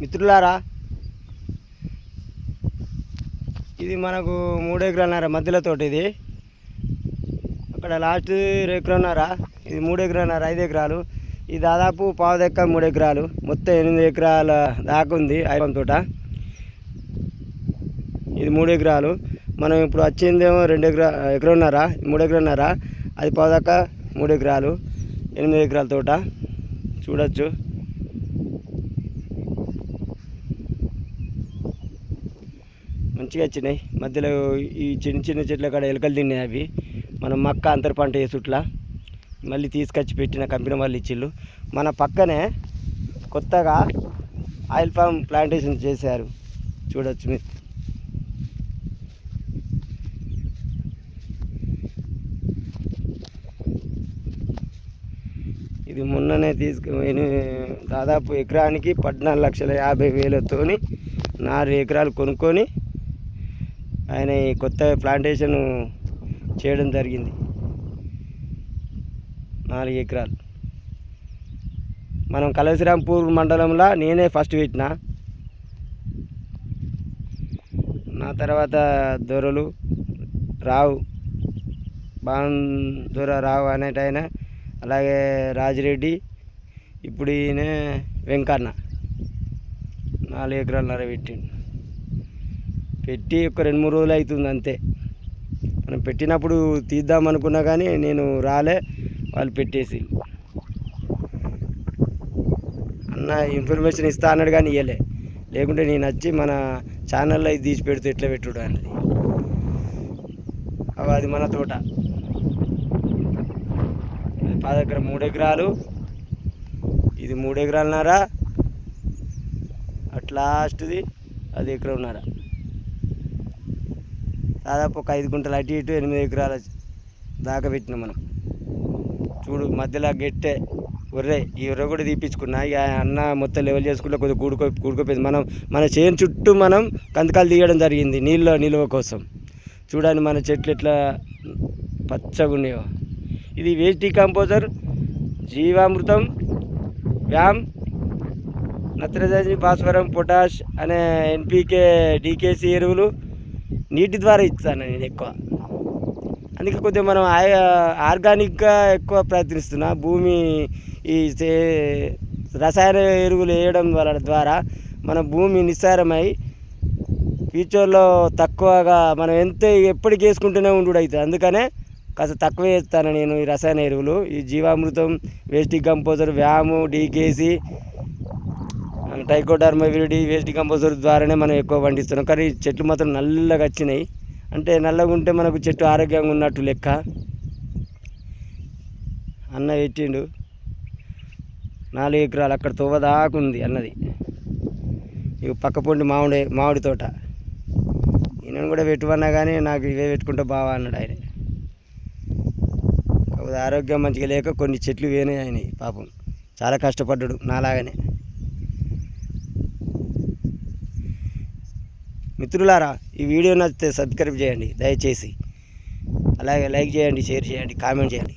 మిత్రులారా ఇది మనకు మూడు ఎకరాలన్నర మధ్యలో తోట ఇది. అక్కడ లాస్ట్ ఎకరన్నర ఇది మూడు ఎకరాలన్నర ఐదు ఎకరాలు. ఇది దాదాపు పావు దక్క మూడు ఎకరాలు. మొత్తం ఎనిమిది ఎకరాల దాకా ఉంది ఐపం తోట. ఇది మూడు ఎకరాలు. మనం ఇప్పుడు వచ్చిందేమో రెండు ఎకరా ఎకరన్నర మూడు ఎకరన్నర అది పావు దక్క మూడు ఎకరాలు ఎనిమిది ఎకరాల తోట. చూడొచ్చు. మంచిగా వచ్చినాయి. మధ్యలో ఈ చిన్న చిన్న చెట్ల కాడ ఎలుకలు తిన్నాయి అవి. మనం మక్క అంతర పంట వేసుట్లా మళ్ళీ తీసుకొచ్చి పెట్టిన కంపెనీ వాళ్ళు ఇచ్చిళ్ళు. మన పక్కనే కొత్తగా ఆయిల్ ఫామ్ ప్లాంటేషన్ చేశారు. చూడొచ్చు మీరు. ఇది మొన్ననే తీసుకు దాదాపు ఎకరానికి పద్నాలుగు లక్షల యాభై వేలతోని నాలుగు ఎకరాలు కొనుక్కొని ఆయన ఈ కొత్త ప్లాంటేషన్ చేయడం జరిగింది. నాలుగు ఎకరాలు. మనం కలసిరాంపూర్ మండలంలో నేనే ఫస్ట్ పెట్టిన. నా తర్వాత దొరలు రావు బాన్ దొర రావు అనేట ఆయన అలాగే రాజిరెడ్డి ఇప్పుడు ఈయన వెంకన్న. నాలుగు ఎకరాలు నర పెట్టిండు పెట్టి ఒక రెండు మూడు రోజులు అవుతుంది అంతే. మనం పెట్టినప్పుడు తీద్దాం అనుకున్నా కానీ నేను రాలే వాళ్ళు పెట్టేసి అన్న ఇన్ఫర్మేషన్ ఇస్తా అన్నాడు కానీ ఇవ్వలే లేకుంటే నేను వచ్చి మన ఛానల్లో ఇది తీసి పెడితే ఎట్లా పెట్టుడు అన్నది. అవి అది మన తోట. అది పది మూడు ఎకరాలు. ఇది మూడు ఎకరాలన్నారా? అట్ లాస్ట్ది అది ఉన్నారా దాదాపు ఒక ఐదు గుంటలు అటు ఇటు ఎనిమిది ఎకరాల దాకా పెట్టినాం మనం. చూడు మధ్యలో గెట్టే ఒర్రే ఈ ఒర్ర కూడా తీపించుకున్నా ఇక అన్న మొత్తం లెవెల్ చేసుకుంటే కొద్దిగా కూడుకో కూడుకోపోయింది. మనం మన చేను చుట్టూ మనం కందకాలు తీయడం జరిగింది నీళ్ళ నిల్వ కోసం. చూడండి మన చెట్లు ఎట్లా పచ్చగా ఉండేవో ఇది వేస్ట్ కంపోజర్ జీవామృతం వ్యామ్ నత్రజని భాస్వరం పొటాష్ అనే ఎన్పికే డీకేసీ ఎరువులు నీటి ద్వారా ఇస్తాను నేను ఎక్కువ. అందుకే కొద్దిగా మనం ఆర్గానిక్గా ఎక్కువ ప్రయత్నిస్తున్నా. భూమి ఈ రసాయన ఎరువులు వేయడం వల్ల ద్వారా మన భూమి నిస్సారమై ఫ్యూచర్లో తక్కువగా మనం ఎంత ఎప్పటికి వేసుకుంటూనే ఉండు అవుతుంది అందుకనే కాస్త తక్కువ వేస్తాను నేను ఈ రసాయన ఎరువులు. ఈ జీవామృతం వేస్టిక్ కంపోజర్ వ్యాము డీకేసి టైకోడర్మా విరిడి వేస్ట్ కంపోజర్ ద్వారానే మనం ఎక్కువ పండిస్తున్నాం. కానీ చెట్లు మాత్రం నల్లగా వచ్చినాయి. అంటే నల్లగా ఉంటే మనకు చెట్టు ఆరోగ్యంగా ఉన్నట్టు లెక్క. అన్న పెట్టిండు. నాలుగు ఎకరాలు అక్కడ తోవదాకా ఉంది అన్నది. ఇక పక్క పొండి మామిడి మామిడి తోట. నేను కూడా పెట్టువన్నా కానీ నాకు ఇవే పెట్టుకుంటే బావా అన్నాడు ఆయన. కాకపోతే ఆరోగ్యం మంచిగా లేక కొన్ని చెట్లు వేనాయి ఆయన పాపం. చాలా కష్టపడ్డాడు నాలాగానే. మిత్రులారా ఈ వీడియో నచ్చితే సబ్స్క్రైబ్ చేయండి. దయచేసి. అలాగే లైక్ చేయండి షేర్ చేయండి కామెంట్ చేయండి.